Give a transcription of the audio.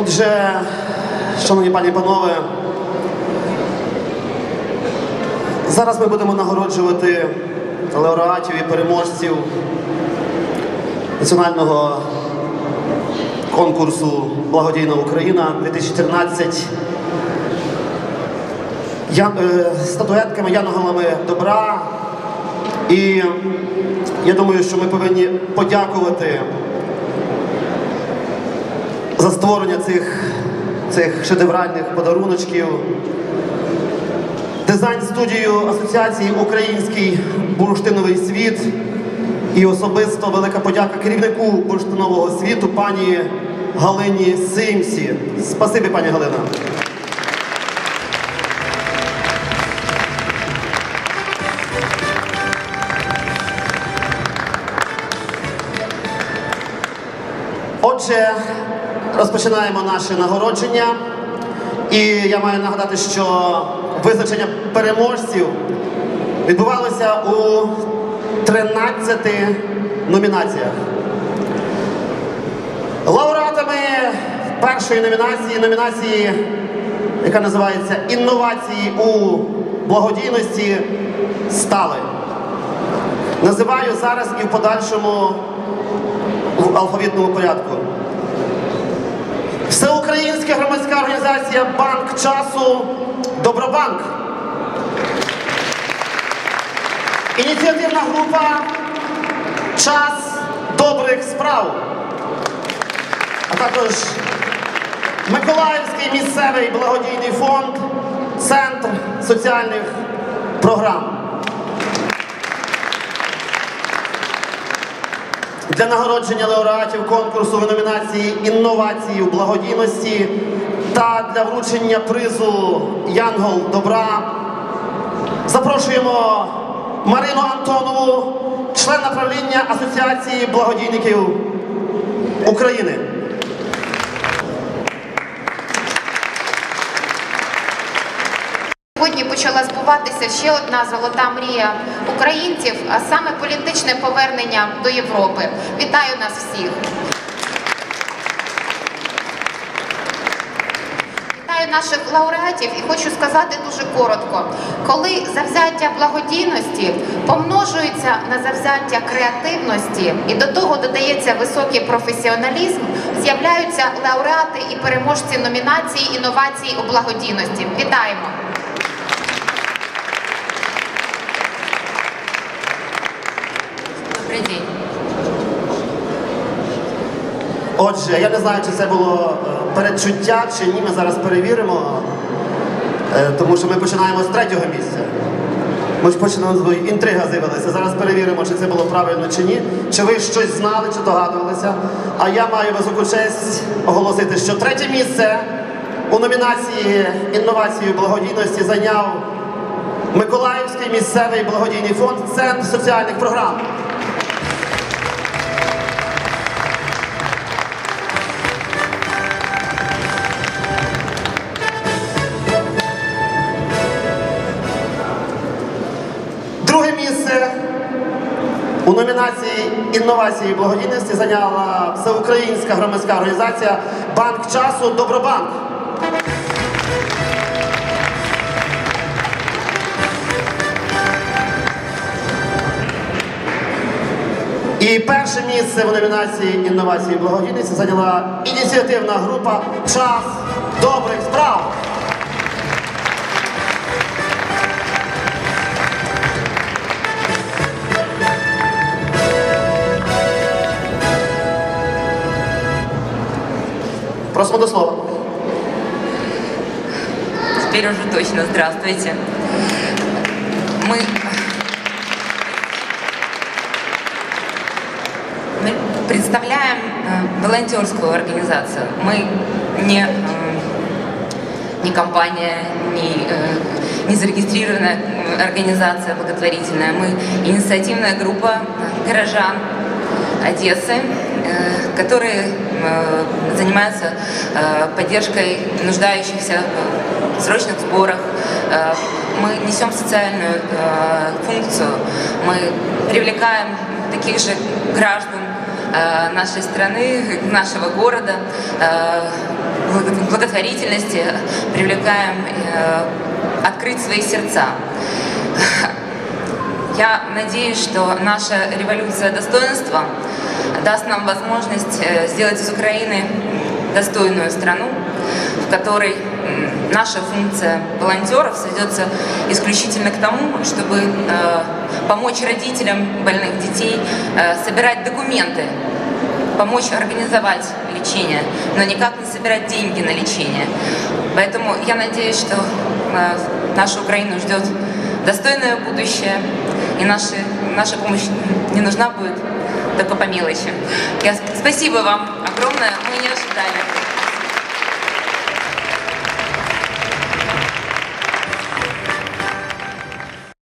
Отже, шановні пані і панове, зараз ми будемо нагороджувати лауреатів і переможців національного конкурсу Благодійна Україна 2013 я, е, статуетками, янголами добра. І я думаю, що ми повинні подякувати за створення цих, цих шедевральних подаруночків. Дизайн-студію Асоціації Український бурштиновий світ і особисто велика подяка керівнику бурштинового світу пані Галині Симсі. Спасибі, пані Галина. Отже, розпочинаємо наше нагородження. І я маю нагадати, що визначення переможців відбувалося у 13 номінаціях. Лауреатами першої номінації, номінації, яка називається Інновації у благодійності, стали. Називаю зараз і в подальшому в алфавітному порядку. Всеукраїнська громадська організація Банк часу Добробанк. Ініціативна група Час добрих справ. А також Миколаївський місцевий благодійний фонд Центр соціальних програм. Для нагородження лауреатів конкурсу в номінації Інновації у благодійності та для вручення призу Янгол Добра запрошуємо Марину Антонову, члена правління Асоціації благодійників України. Сьогодні почала збуватися ще одна золота мрія українців, а саме політичне повернення до Європи. Вітаю нас всіх! Вітаю наших лауреатів і хочу сказати дуже коротко. Коли завзяття благодійності помножується на завзяття креативності і до того додається високий професіоналізм, з'являються лауреати і переможці номінації інновації у благодійності. Вітаємо! День. Отже, я не знаю, чи це було передчуття, чи ні. Ми зараз перевіримо, Е, тому що ми починаємо з третього місця. Ми ж починаємо з інтрига з'явилася. Зараз перевіримо, чи це було правильно чи ні. Чи ви щось знали, чи догадувалися. А я маю високу честь оголосити, що третє місце у номінації інновації благодійності зайняв Миколаївський місцевий благодійний фонд Центр соціальних програм. У номінації інновації і благодійності зайняла всеукраїнська громадська організація Банк часу Добробанк. І перше місце у номінації інновації і благодійності зайняла ініціативна група Час добрих справ. До слова. Теперь уже точно здравствуйте. Мы... Мы представляем э, волонтерскую организацию. Мы не, э, не компания, не, э, не зарегистрированная организация благотворительная. Мы инициативная группа горожан Одессы, которые э, занимаются э, поддержкой нуждающихся в срочных сборах. Э, Мы несем социальную э, функцию. Мы привлекаем таких же граждан э, нашей страны, нашего города, э, благо- благотворительности, привлекаем э, открыть свои сердца. Я надеюсь, что наша революция достоинства даст нам возможность э, сделать из Украины достойную страну, в которой наша функция волонтеров сведется исключительно к тому, чтобы э, помочь родителям больных детей э, собирать документы, помочь организовать лечение, но никак не собирать деньги на лечение. Поэтому я надеюсь, что э, нашу Украину ждет достойное будущее, и наши, наша помощь не нужна будет только по мелочи. Я, спасибо вам огромное, мы не ожидали.